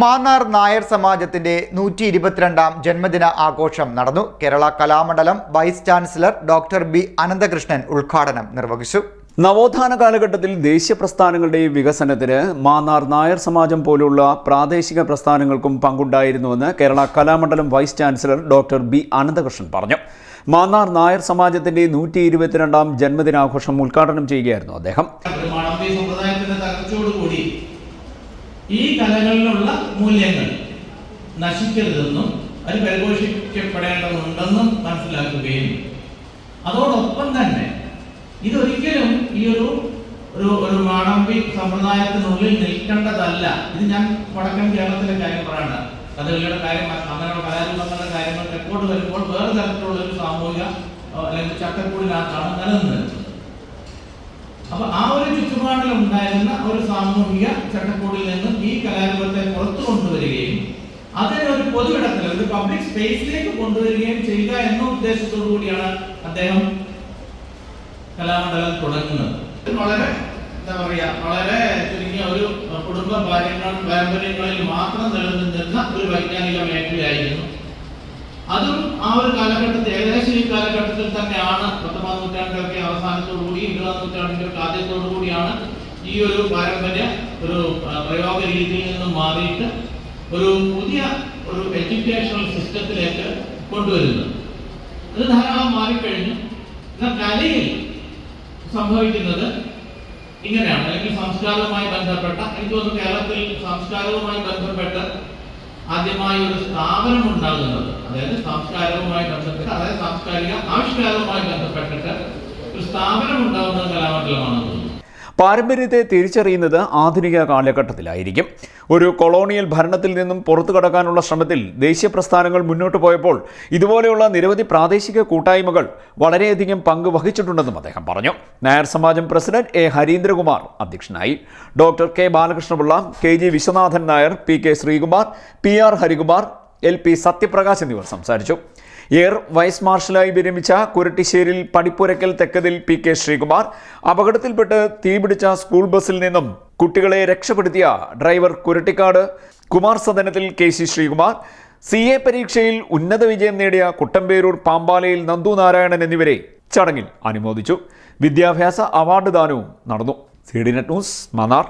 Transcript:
മാന്നാർ നായർ സമാജത്തിന്റെ നൂറ്റി ഇരുപത്തിരണ്ടാം ജന്മദിന ആഘോഷം നടന്നു. Kerala Kalamandalam vice chancellor doctor B Ananthakrishnan ഉദ്ഘാടനം നിർവഹിച്ചു. നവോത്ഥാന കാലഘട്ടത്തിൽ ദേശീയ പ്രസ്ഥാനങ്ങളുടെ വികസനത്തിന് മാന്നാർ നായർ സമാജം പോലുള്ള പ്രാദേശിക പ്രസ്ഥാനങ്ങൾക്കും പങ്കുണ്ടായിരുന്നുവെന്ന് Kerala Kalamandalam vice chancellor doctor B Ananthakrishnan പറഞ്ഞു. മാന്നാർ നായർ സമാജത്തിന്റെ നൂറ്റി ഇരുപത്തിരണ്ടാം ജന്മദിനാഘോഷം ഉദ്ഘാടനം ചെയ്യുകയായിരുന്നു അദ്ദേഹം ഒരു മാടമ്പി സമ്പ്രദായത്തിന്റെ തകർച്ചയോടുകൂടി ഈ കലകളിലുള്ള മൂല്യങ്ങൾ നശിക്കരുതെന്നും അത് പരിപോഷിക്കപ്പെടേണ്ടതുണ്ടെന്നും മനസ്സിലാക്കുകയും അതോടൊപ്പം തന്നെ ഇതൊരിക്കലും ഈ ഒരു ഒരു ഒരു മാടമ്പി സമ്പ്രദായത്തിനുള്ളിൽ നിൽക്കേണ്ടതല്ല. ഇത് ഞാൻ വടക്കൻ കേരളത്തിലെ കാര്യം പറയണ്ട. കഥകളിയുടെ കാര്യം അങ്ങനെയുള്ള കലാരൂപങ്ങളുടെ കാര്യങ്ങൾ റെക്കോർഡ് വരുമ്പോൾ വേറെ തരത്തിലുള്ള ഒരു സാമൂഹിക അല്ലെങ്കിൽ ചട്ടക്കൂടിനകത്താണ് നിലനിന്നിരുന്നത് അപ്പൊ ആ ഒരു ചുറ്റുപാടിൽ ഉണ്ടായിരുന്ന ഒരു സാമൂഹിക ചട്ടക്കൂടിൽ നിന്നും ഈ കലാരൂപത്തെ പുറത്തു കൊണ്ടുവരികയും അതിനെ ഒരു പൊതുവിടത്തിൽ ഒരു പബ്ലിക് സ്പേസിലേക്ക് കൊണ്ടുവരികയും ചെയ്യുക എന്ന ഉദ്ദേശത്തോടു കൂടിയാണ് അദ്ദേഹം കലാമണ്ഡലം തുടങ്ങുന്നത്. വളരെ എന്താ പറയാ വളരെ ചുരുങ്ങിയ ഒരു കുടുംബ കാര്യങ്ങളും പാരമ്പര്യങ്ങളിൽ മാത്രം നിലനിന്നിരുന്ന ഒരു വൈജ്ഞാനിക മേഖലയായിരുന്നു. അതും ആ ഒരു കാലഘട്ടത്തിൽ ഏകദേശം ഈ കാലഘട്ടത്തിൽ തന്നെയാണ് പത്തൊമ്പതാം നൂറ്റാണ്ടിലൊക്കെ അവസാനത്തോടുകൂടി ഇരുപതാം നൂറ്റാണ്ടിന്റെ ഒക്കെ ആദ്യത്തോടു കൂടിയാണ് ഈ ഒരു പാരമ്പര്യ ഒരു പ്രയോഗ രീതിയിൽ നിന്നും മാറിയിട്ട് ഒരു പുതിയ ഒരു എഡ്യൂക്കേഷണൽ സിസ്റ്റത്തിലേക്ക് കൊണ്ടുവരുന്നത് അത് ധാരാളം മാറിക്കഴിഞ്ഞു. കലയിൽ സംഭവിക്കുന്നത് ഇങ്ങനെയാണ്. അല്ലെങ്കിൽ സംസ്കാരവുമായി ബന്ധപ്പെട്ട എനിക്ക് തോന്നുന്നു കേരളത്തിൽ സംസ്കാരവുമായി ബന്ധപ്പെട്ട് ആദ്യമായി ഒരു സ്ഥാപനം ഉണ്ടാകുന്നത്. അതായത് സംസ്കാരവുമായി ബന്ധപ്പെട്ട് അതായത് സാംസ്കാരിക ആവിഷ്കാരവുമായി ബന്ധപ്പെട്ടിട്ട് ഒരു സ്ഥാപനം ഉണ്ടാകുന്ന കലാമണ്ഡലമാണെന്ന് തോന്നുന്നു പാരമ്പര്യത്തെ തിരിച്ചറിയുന്നത് ആധുനിക കാലഘട്ടത്തിലായിരിക്കും. ഒരു കൊളോണിയൽ ഭരണത്തിൽ നിന്നും പുറത്തു കടക്കാനുള്ള ശ്രമത്തിൽ ദേശീയ പ്രസ്ഥാനങ്ങൾ മുന്നോട്ട് പോയപ്പോൾ ഇതുപോലെയുള്ള നിരവധി പ്രാദേശിക കൂട്ടായ്മകൾ വളരെയധികം പങ്ക് വഹിച്ചിട്ടുണ്ടെന്നും അദ്ദേഹം പറഞ്ഞു. നായർ സമാജം പ്രസിഡന്റ് എ ഹരീന്ദ്രകുമാർ അധ്യക്ഷനായി. Doctor K Balakrishnapillai K G Viswanathan Nair P K Sreekumar P R Harikumar L P Sathyaprakash എന്നിവർ സംസാരിച്ചു. എയർ വൈസ് മാർഷലായി വിരമിച്ച കുരട്ടിശ്ശേരിൽ പടിപ്പുരക്കൽ തെക്കതിൽ പി കെ ശ്രീകുമാർ അപകടത്തിൽപ്പെട്ട് തീപിടിച്ച സ്കൂൾ ബസ്സിൽ നിന്നും കുട്ടികളെ രക്ഷപ്പെടുത്തിയ driver Kurattikkad Kumar സദനത്തിൽ K C Sreekumar C A പരീക്ഷയിൽ ഉന്നത വിജയം നേടിയ കുട്ടമ്പേരൂർ പാമ്പാലയിൽ നന്ദു നാരായണൻ എന്നിവരെ ചടങ്ങിൽ അനുമോദിച്ചു. വിദ്യാഭ്യാസ അവാർഡ് ദാനവും നടന്നു. C D net news Mannar.